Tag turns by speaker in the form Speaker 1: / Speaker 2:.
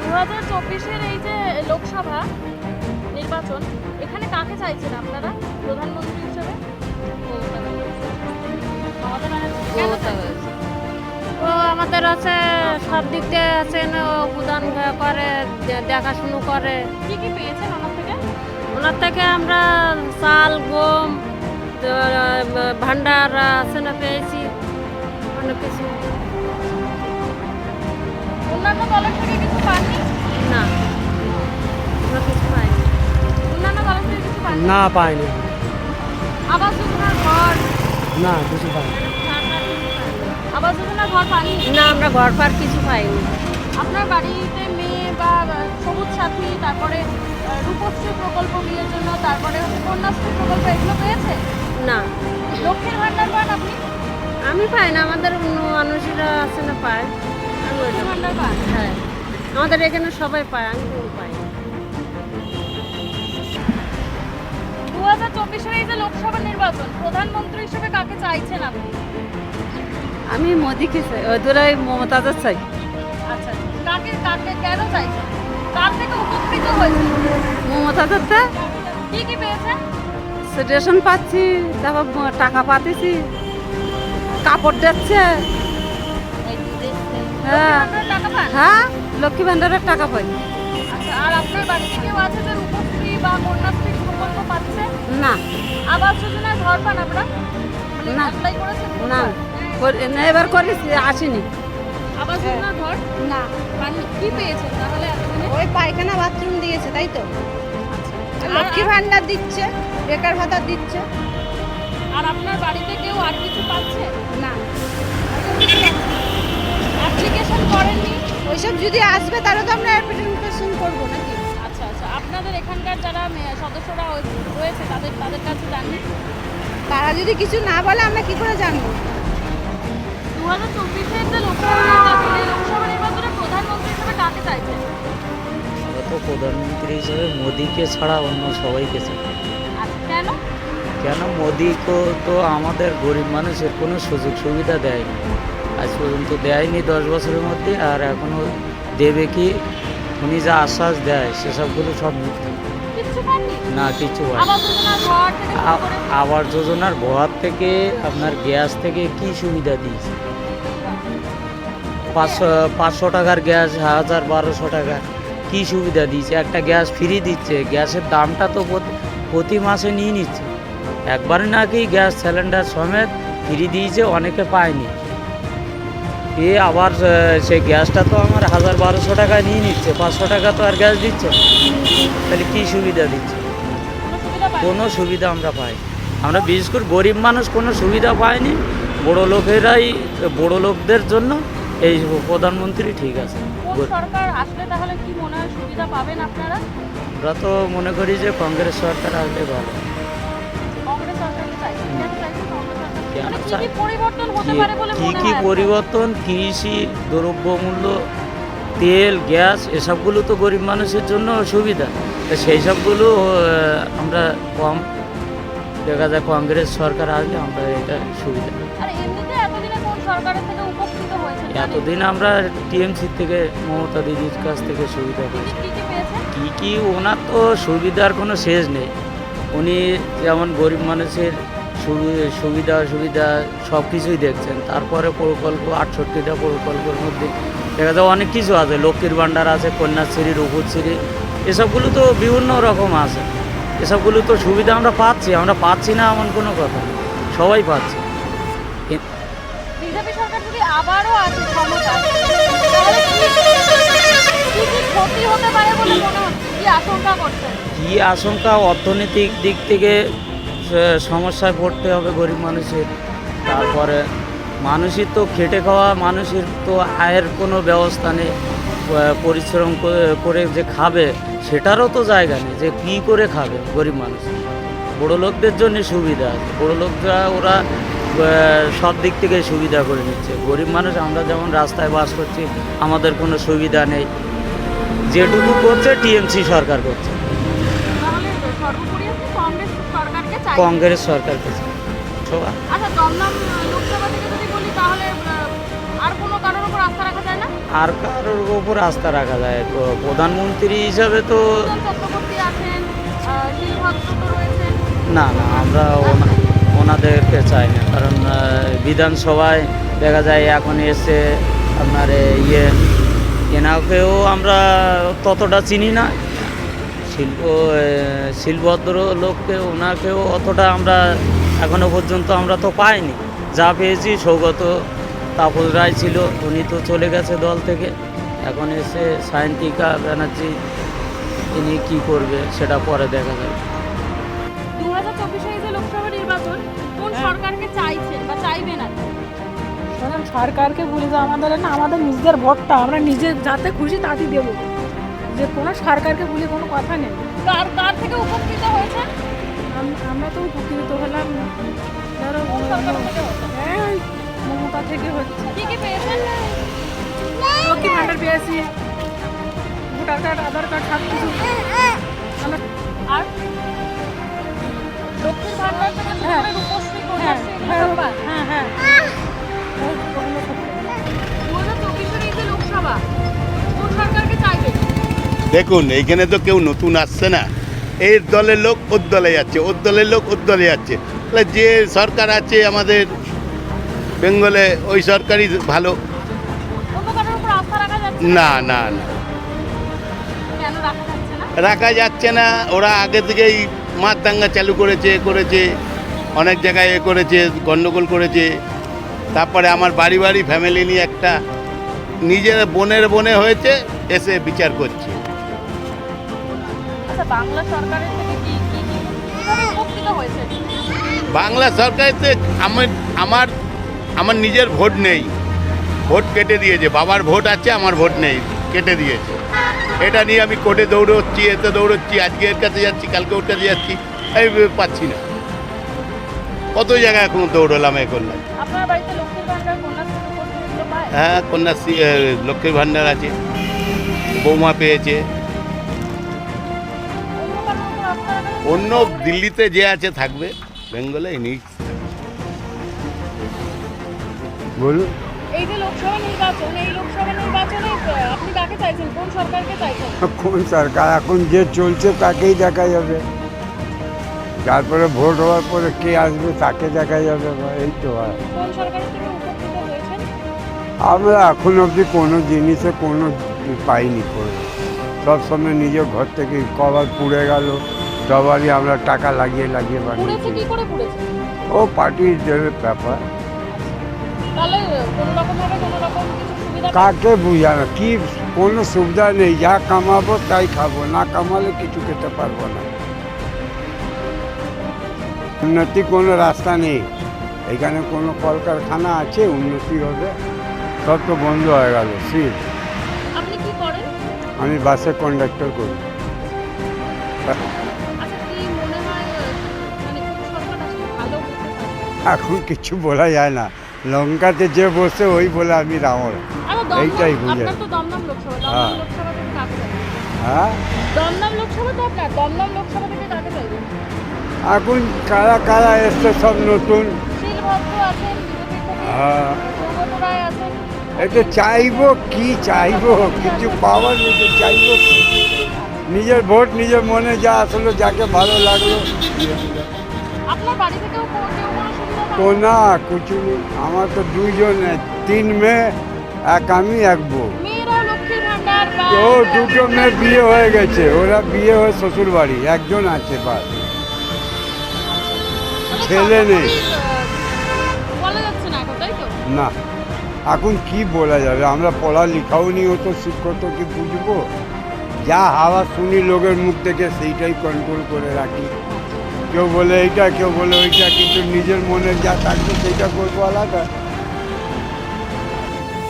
Speaker 1: দু হাজার চব্বিশের এই যে লোকসভা নির্বাচন এখানে কাকে চাইছেন আপনারা? প্রধানমন্ত্রী হিসেবে?
Speaker 2: ও আমাদের আছে সব দিক দিয়ে আছেন ও প্রদান করে দেখাশুনো করে।
Speaker 1: কি কি পেয়েছেন ওনার থেকে?
Speaker 2: ওনার থেকে আমরা চাল গম ভান্ডার আছে না পেয়েছি অনেক কিছু।
Speaker 1: অন্যান্য দলের থেকে কিছু পাননি?
Speaker 2: না। আমরা কিছু পাইনি।
Speaker 1: অন্যান্য দলের থেকে কিছু পাননি?
Speaker 3: না পাইনি।
Speaker 1: আবাস যোজনার ঘর?
Speaker 3: না কিছু পাইনি।
Speaker 1: আবাস যোজনার ঘর পাইনি
Speaker 2: না আমরা ঘর পার কিছু পাইনি।
Speaker 1: আপনার বাড়িতে মেয়ে বা সবুজ সাথী তারপরে রূপশ্রী প্রকল্প বিয়ের জন্য তারপরে কন্যাশ্রী প্রকল্প এগুলো পেয়েছে?
Speaker 2: না।
Speaker 1: লক্ষ্মীর ভান্ডার পান আপনি?
Speaker 2: আমি পাই না আমাদের অন্য মানুষেরা আছে না পায়। হ্যাঁ। আমাদের এখানে সবাই পায় আমি পাই
Speaker 1: দু হাজার চব্বিশের এই যে লোকসভা নির্বাচন প্রধানমন্ত্রী হিসেবে কাকে চাইছেন আপনি?
Speaker 2: আমি মোদিকে চাই ওই দূরে মমতাজের চাই।
Speaker 1: আচ্ছা কাকে কাকে কেন চাইছেন? কার থেকে উপকৃত হয়েছে
Speaker 2: মমতাজের তো?
Speaker 1: কি কি পেয়েছেন?
Speaker 2: রেশন পাচ্ছি তারপর টাকা পাতেছি কাপড় দিচ্ছে। হ্যাঁ লক্ষ্মী ভান্ডারের টাকা পাই।
Speaker 1: আচ্ছা আর আপনার বাড়িতে কেউ আছে যে রূপশ্রী বা কন্যাশ্রী প্রকল্প পাচ্ছে?
Speaker 2: না।
Speaker 1: আবাস যোজনায় ঘর পান আপনারা? মানে
Speaker 2: না।
Speaker 1: অ্যাপ্লাই করেছেন?
Speaker 2: না। এবার আসেনি।
Speaker 1: আবাস যোজনার ঘর?
Speaker 4: না।
Speaker 1: কি পেয়েছেন তাহলে
Speaker 4: ওই পায়খানা বাথরুম দিয়েছে তাই তো? লক্ষ্মী ভান্ডার দিচ্ছে বেকার ভাতা দিচ্ছে।
Speaker 1: আর আপনার বাড়িতে কেউ আর কিছু পাচ্ছে?
Speaker 4: না।
Speaker 1: অ্যাপ্লিকেশন করেননি?
Speaker 4: ওইসব যদি আসবে তাহলে তো আমরা অ্যাপ্লিকেশন করব নাকি?
Speaker 1: আচ্ছা আচ্ছা। আপনাদের এখানকার যারা সদস্যরা ওই- রয়েছে তাদের তাদের কাছে জাননি?
Speaker 4: তারা যদি কিছু না বলে আমরা কি করে জানব?
Speaker 1: দু হাজার চব্বিশের যে লোকসভা লোকসভা নির্বাচনে প্রধানমন্ত্রী হিসেবে কাকে চাইছেন?
Speaker 5: তো প্রধানমন্ত্রী হিসেবে মোদিকে ছাড়া অন্য সবাইকে চাই।
Speaker 1: আচ্ছা কেন?
Speaker 5: কেন? মোদি তো তো আমাদের গরিব মানুষের কোনো সুযোগ সুবিধা দেয়নি। আজ পর্যন্ত দেয়নি দশ বছরের মধ্যে আর এখনও দেবে কি? উনি যা আশ্বাস দেয় সেসবগুলো সব মিথ্যা। না কিছু
Speaker 1: আবাস যোজনার ঘর থেকে
Speaker 5: আপনার গ্যাস থেকে কি সুবিধা দিয়েছে? পাঁচশো পাঁচশো টাকার গ্যাস হাজার বারোশো টাকা কি সুবিধা দিয়েছে? একটা গ্যাস ফ্রি দিচ্ছে গ্যাসের দামটা তো প্রতি- প্রতি মাসে নিয়ে নিচ্ছে। একবারে নাকি গ্যাস সিলিন্ডার সমেত ফ্রি দিয়েছে অনেকে পায়নি। এ আবার সেই গ্যাসটা তো আমার হাজার বারোশো টাকা নিয়ে নিচ্ছে পাঁচশো টাকা তো আর গ্যাস দিচ্ছে তাহলে কী সুবিধা দিচ্ছে?
Speaker 1: কোনো সুবিধা
Speaker 5: আমরা পাই আমরা বিশেষ করে গরিব মানুষ কোনো সুবিধা পায়নি বড় লোকেরাই বড় লোকদের জন্য এই প্রধানমন্ত্রী ঠিক আছে। আমরা তো মনে করি যে কংগ্রেস সরকার আসলে ভালো।
Speaker 1: কি পরিবর্তন মনে
Speaker 5: কি
Speaker 1: আপনার?
Speaker 5: পরিবর্তন? কৃষি দ্রব্যমূল্য তেল গ্যাস এসবগুলো তো গরিব মানুষের জন্য সুবিধা। তো সেই সবগুলো আমরা কম দেখা যায় কংগ্রেস সরকার আসলে আমরা এটা সুবিধা।
Speaker 1: এমনিতে এতদিনে
Speaker 5: আমরা টিএমসি থেকে মমতা দিদির কাছ থেকে সুবিধা পেয়েছি।
Speaker 1: কি
Speaker 5: কী ওনার তো সুবিধার কোনো শেষ নেই। উনি যেমন গরিব মানুষের সুবিধা অসুবিধা সব কিছুই দেখছেন। তারপরে প্রকল্প আটষট্টিটা প্রকল্পের মধ্যে দেখা যায় অনেক কিছু আছে। লক্ষ্মীর ভাণ্ডার আছে কন্যাশ্রী রঘুশ্রী এসবগুলো তো বিভিন্ন রকম আছে। এসবগুলো তো সুবিধা আমরা পাচ্ছি আমরা পাচ্ছি না এমন কোনো কথা সবাই পাচ্ছে।
Speaker 1: কি আশঙ্কা
Speaker 5: অর্থনৈতিক দিক থেকে সমস্যায় পড়তে হবে গরিব মানুষের। তারপরে মানুষের তো খেটে খাওয়া, মানুষের তো আয়ের কোনো ব্যবস্থা নেই। পরিশ্রম করে- যে খাবে, সেটারও তো জায়গা নেই যে কী করে খাবে গরিব মানুষ। বড়ো লোকদের জন্য সুবিধা আছে। বড়ো লোকরা ওরা সব দিক থেকে সুবিধা করে নিচ্ছে। গরিব মানুষ, আমরা যেমন রাস্তায় বাস করছি, আমাদের কোনো সুবিধা নেই। যেটুকু করছে, টিএমসি সরকার করছে
Speaker 1: তাহলে সর্বোপরি আপনি কংগ্রেস সরকারকে চাই
Speaker 5: কংগ্রেস সরকার করছে সবাই
Speaker 1: আচ্ছা দমদম লোকসভা থেকে যদি বলি তাহলে আহ, আর কারোর উপর আস্থা রাখা যায়
Speaker 5: আর কারোর ওপর আস্থা রাখা যায় তো প্রধানমন্ত্রী হিসাবে তো না না আমরা ওনা- ওনাদেরকে চাই না। কারণ বিধানসভায় দেখা যায় এখন এসে আপনার ইয়ে এনাকেও আমরা ততটা চিনি না। শিল্প এ, শিলভদ্র লোককে ওনাকেও অতটা আমরা এখনও পর্যন্ত আমরা তো পাইনি। যা পেয়েছি সৌগত তাপস রায় ছিল উনি তো চলে গেছে দল থেকে। এখন এসে সায়ন্তিকা ব্যানার্জি তিনি কি করবে সেটা পরে দেখা যাবে।
Speaker 1: দু হাজার চব্বিশে যে লোকসভা নির্বাচন কোন সরকারকে চাইছেন বা চাইবেন আর
Speaker 4: সরকারকে বলি যে আমাদের না আমাদের নিজেদের ভোটটা আমরা নিজে যাতে খুশি তাতেই দেবো। যে কোনো সরকারকে বলে কোনো কথা নেই।
Speaker 1: কার কার থেকে উপকৃত হয়েছেন?
Speaker 4: আম- আমরা তো উপকৃত হলাম ধরো
Speaker 1: থেকে
Speaker 4: মমতা থেকে হচ্ছে।
Speaker 1: কি কি পেয়েছেন?
Speaker 4: লক্ষ্মী ভাণ্ডার পেয়েছি। ভোটার কার্ড আধার কার্ড সব কিছু। আমরা
Speaker 1: আর লক্ষ্মীর ভান্ডার থেকে
Speaker 4: হ্যাঁ।
Speaker 1: করে
Speaker 4: হ্যাঁ হ্যাঁ
Speaker 1: সব
Speaker 4: হ্যাঁ
Speaker 3: দেখুন এইখানে তো কেউ নতুন আসছে না। এর দলের লোক ওর দলে যাচ্ছে ওর দলের লোক ওর দলে যাচ্ছে। তাহলে যে সরকার আছে আমাদের বেঙ্গলে ওই সরকারই ভালো। না? না না
Speaker 1: রাখা যাচ্ছে না?
Speaker 3: ওরা আগে থেকেই মার দাঙ্গা চালু করেছে এ করেছে অনেক জায়গায় এ করেছে গণ্ডগোল করেছে। তারপরে আমার বাড়ি বাড়ি ফ্যামিলি নিয়ে একটা নিজের বোনের বনে হয়েছে এসে বিচার করছে।
Speaker 1: আচ্ছা বাংলা সরকারের থেকে কি কি কি কীভাবে উপকৃত হয়েছে?
Speaker 3: বাংলা সরকারিতে আমার আমার আমার নিজের ভোট নেই। ভোট কেটে দিয়েছে। বাবার ভোট আছে আমার ভোট নেই। কেটে দিয়েছে। এটা নিয়ে আমি কোর্টে দৌড়চ্ছি এতে দৌড়চ্ছি আজকে এর কাছে যাচ্ছি কালকে ওর কাছে যাচ্ছি আমি পাচ্ছি না। কত জায়গায় এখন দৌড়লাম এ করলাম। হ্যাঁ কন্যাশ্রী লক্ষ্মীর ভাণ্ডার আছে। বৌমা পেয়েছে।
Speaker 1: অন্য
Speaker 3: দিল্লিতে যে আছে থাকবে বেঙ্গলে নেই
Speaker 6: বলুন
Speaker 1: এই যে লোকসভা নির্বাচন এই লোকসভা নির্বাচনে আপনি কাকে চাইছেন? কোন সরকারকে চাইছেন?
Speaker 6: কোন সরকার? এখন যে চলছে তাকেই দেখা যাবে। তারপরে ভোট হওয়ার পরে কে আসবে তাকে দেখা যাবে এই তো
Speaker 1: হয়েছেন?
Speaker 6: আমরা এখন অবধি কোনো জিনিসে কোনো পাইনি করে। সবসময় নিজের ঘর থেকে কবার পুড়ে গেল। সবারই আমরা টাকা লাগিয়ে লাগিয়ে বানিয়েছি ও পার্টির দেবে ব্যাপার। কাকে বুঝানো কি কোনো সুবিধা নেই। যা কামাবো তাই খাব। না কামালে কিছু খেতে পারব না। উন্নতি কোনো রাস্তা নেই। এখানে কোনো কলকারখানা আছে উন্নতি হবে। সব তো বন্ধ হয়ে গেল সিট আমি বাসে কন্ডাক্টর করি। এখন কিছু বলা যায় না। লঙ্কাতে যে বসে ওই বলে আমি রামর এইটাই বুঝে। হ্যাঁ। হ্যাঁ? এখন কারা কারা এসছে সব নতুন? হ্যাঁ। এটা চাইব কি চাইব? কিছু পাওয়ার তো চাইব নিজের ভোট নিজের মনে যা আসলো যাকে ভালো লাগল।
Speaker 1: আপনার বাড়ি থেকেও কেউ কোনো সুবিধা
Speaker 6: তো না কিছু আমার তো দুইজন তিন মেয়ে এক আমি এক বউ।
Speaker 1: মেয়েরাও লক্ষ্মীর ভান্ডার বা
Speaker 6: তো দুটো মেয়ে বিয়ে হয়ে গেছে। ওরা বিয়ে হয়ে শ্বশুর বাড়ি একজন আছে বাস।
Speaker 1: মানে
Speaker 6: ছেলে নেই।
Speaker 1: বলা যাচ্ছে না এখন তাই তো?
Speaker 6: না। এখন কি বলা যাবে? আমরা পড়া পড়ালেখাও নি হতো শিক্ষক কি বুঝব? যা হাওয়া শুনি লোকের মুখ থেকে সেইটাই কন্ট্রোল করে রাখি। কেউ বলে এইটা কেউ বলে ওইটা কিন্তু নিজের মনে যা থাকবে সেইটা করব আলাদা।